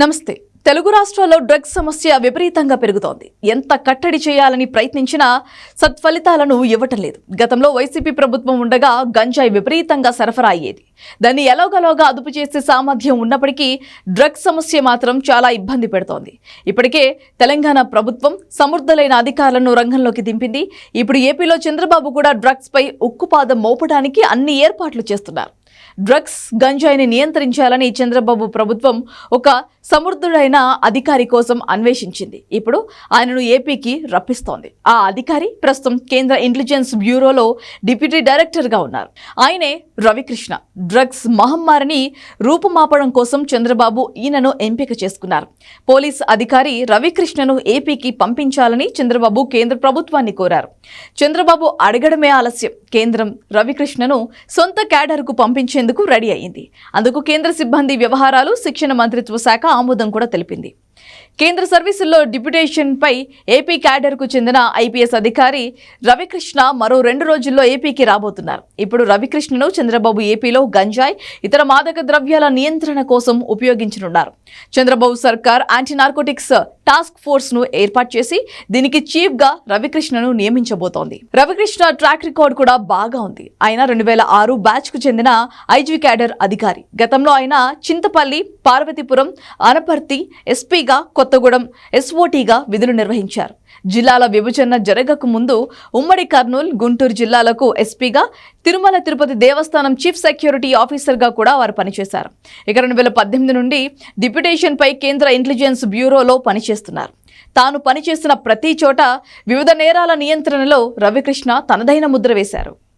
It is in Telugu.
నమస్తే. తెలుగు రాష్ట్రాల్లో డ్రగ్స్ సమస్య విపరీతంగా పెరుగుతోంది. ఎంత కట్టడి చేయాలని ప్రయత్నించినా సత్ఫలితాలను ఇవ్వటం లేదు. గతంలో వైసీపీ ప్రభుత్వం ఉండగా గంజాయి విపరీతంగా సరఫరా అయ్యేది. దాన్ని ఎలాగలోగా అదుపు చేసే సామర్థ్యం ఉన్నప్పటికీ డ్రగ్స్ సమస్య మాత్రం చాలా ఇబ్బంది పెడుతోంది. ఇప్పటికే తెలంగాణ ప్రభుత్వం సమర్థులైన అధికారులను రంగంలోకి దింపింది. ఇప్పుడు ఏపీలో చంద్రబాబు కూడా డ్రగ్స్పై ఉక్కుపాదం మోపడానికి అన్ని ఏర్పాట్లు చేస్తున్నారు. డ్రగ్స్ గంజాయిని నియంత్రించాలని చంద్రబాబు ప్రభుత్వం ఒక సమర్థుడైన అధికారి కోసం అన్వేషించింది. ఇప్పుడు ఆయనను ఏపీకి రప్పిస్తోంది. ఆ అధికారి ప్రస్తుతం కేంద్ర ఇంటెలిజెన్స్ బ్యూరోలో డిప్యూటీ డైరెక్టర్గా ఉన్నారు. ఆయనే రవికృష్ణ. డ్రగ్స్ మహమ్మారిని రూపుమాపడం కోసం చంద్రబాబు ఈయనను ఎంపిక చేసుకున్నారు. పోలీస్ అధికారి రవికృష్ణను ఏపీకి పంపించాలని చంద్రబాబు కేంద్ర ప్రభుత్వాన్ని కోరారు. చంద్రబాబు అడగడమే ఆలస్యం. కేంద్రం రవికృష్ణను సొంత క్యాడర్కు పంపించేందుకు రెడీ అయింది అందుకు కేంద్ర సిబ్బంది వ్యవహారాలు శిక్షణ మంత్రిత్వ శాఖ ఆమోదం కూడా తెలిపింది. కేంద్ర సర్వీసుల్లో డిప్యుటేషన్పై ఏపీ క్యాడర్కు చెందిన ఐపీఎస్ అధికారి రవికృష్ణ మరో రెండు రోజుల్లో ఏపీకి రాబోతున్నారు. ఇప్పుడు రవికృష్ణను చంద్రబాబు ఏపీలో గంజాయి ఇతర మాదక ద్రవ్యాల నియంత్రణ కోసం ఉపయోగించనున్నారు. చంద్రబాబు సర్కార్ యాంటీ నార్కోటిక్స్ టాస్క్ ఫోర్స్ను ఏర్పాటు చేసి దీనికి చీఫ్గా రవికృష్ణను నియమించబోతోంది. రవికృష్ణ ట్రాక్ రికార్డ్ కూడా బాగా ఉంది. ఆయన రెండు వేల ఆరు బ్యాచ్కు చెందిన ఐజీ క్యాడర్ అధికారి. గతంలో ఆయన చింతపల్లి పార్వతీపురం అనపర్తి ఎస్పీగా కొత్తగూడెం ఎస్ఓటీగా విధులు నిర్వహించారు. జిల్లాల విభజన జరగక ముందు ఉమ్మడి కర్నూలు గుంటూరు జిల్లాలకు ఎస్పీగా తిరుమల తిరుపతి దేవస్థానం చీఫ్ సెక్యూరిటీ ఆఫీసర్గా కూడా వారు పనిచేశారు. ఇక రెండు వేల పద్దెనిమిది నుండి డిప్యుటేషన్పై కేంద్ర ఇంటెలిజెన్స్ బ్యూరోలో పనిచేస్తున్నారు. తాను పనిచేసిన ప్రతి చోట వివిధ నేరాల నియంత్రణలో రవికృష్ణ తనదైన ముద్ర వేశారు.